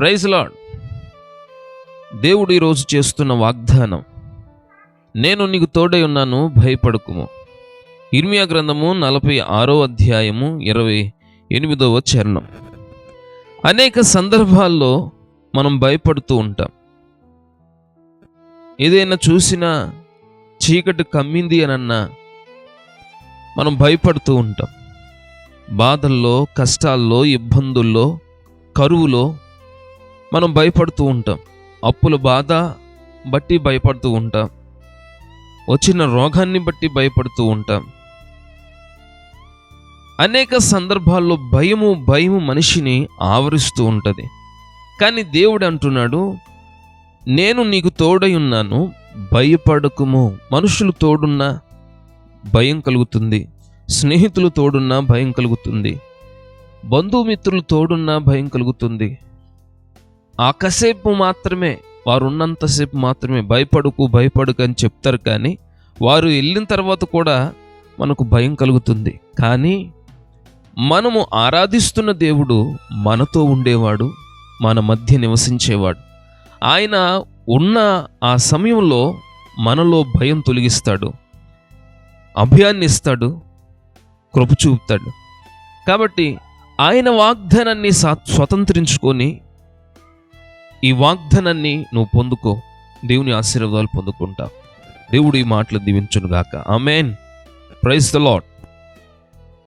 Praise lord. దేవుడు ఈరోజు చేస్తున్న వాగ్దానం నేను నీకు తోడై ఉన్నాను భయపడుకుము. ఇర్మియా గ్రంథము నలభై ఆరో అధ్యాయము ఇరవై ఎనిమిదవ చరణం. అనేక సందర్భాల్లో మనం భయపడుతూ ఉంటాం. ఏదైనా చూసినా చీకటి కమ్మింది అనన్నా మనం భయపడుతూ ఉంటాం. బాధల్లో కష్టాల్లో ఇబ్బందుల్లో కరువులో మనం భయపడుతూ ఉంటాం. అప్పుల బాధ బట్టి భయపడుతూ ఉంటాం. వచ్చిన రోగాన్ని బట్టి భయపడుతూ ఉంటాం. అనేక సందర్భాల్లో భయము భయము మనిషిని ఆవరిస్తూ ఉంటుంది. కానీ దేవుడు అంటున్నాడు నేను నీకు తోడై ఉన్నాను భయపడకుము. మనుషులు తోడున్నా భయం కలుగుతుంది. స్నేహితులు తోడున్నా భయం కలుగుతుంది. బంధుమిత్రులు తోడున్నా భయం కలుగుతుంది. ఆ కాసేపు మాత్రమే వారు ఉన్నంతసేపు మాత్రమే భయపడుకు భయపడుకు అని చెప్తారు కానీ వారు వెళ్ళిన తర్వాత కూడా మనకు భయం కలుగుతుంది. కానీ మనము ఆరాధిస్తున్న దేవుడు మనతో ఉండేవాడు మన మధ్య నివసించేవాడు. ఆయన ఉన్న ఆ సమయంలో మనలో భయం తొలగిస్తాడు అభయాన్ని ఇస్తాడు కృప చూపుతాడు. కాబట్టి ఆయన వాగ్దానాన్ని సా- స్వతంత్రించుకొని ఈ వాగ్దానాన్ని నువ్వు పొందుకో. దేవుని ఆశీర్వాదాలు పొందుకుంటావు. దేవుడు ఈ మాటలు దీవించునుగాక. ఆమెన్. Praise the lot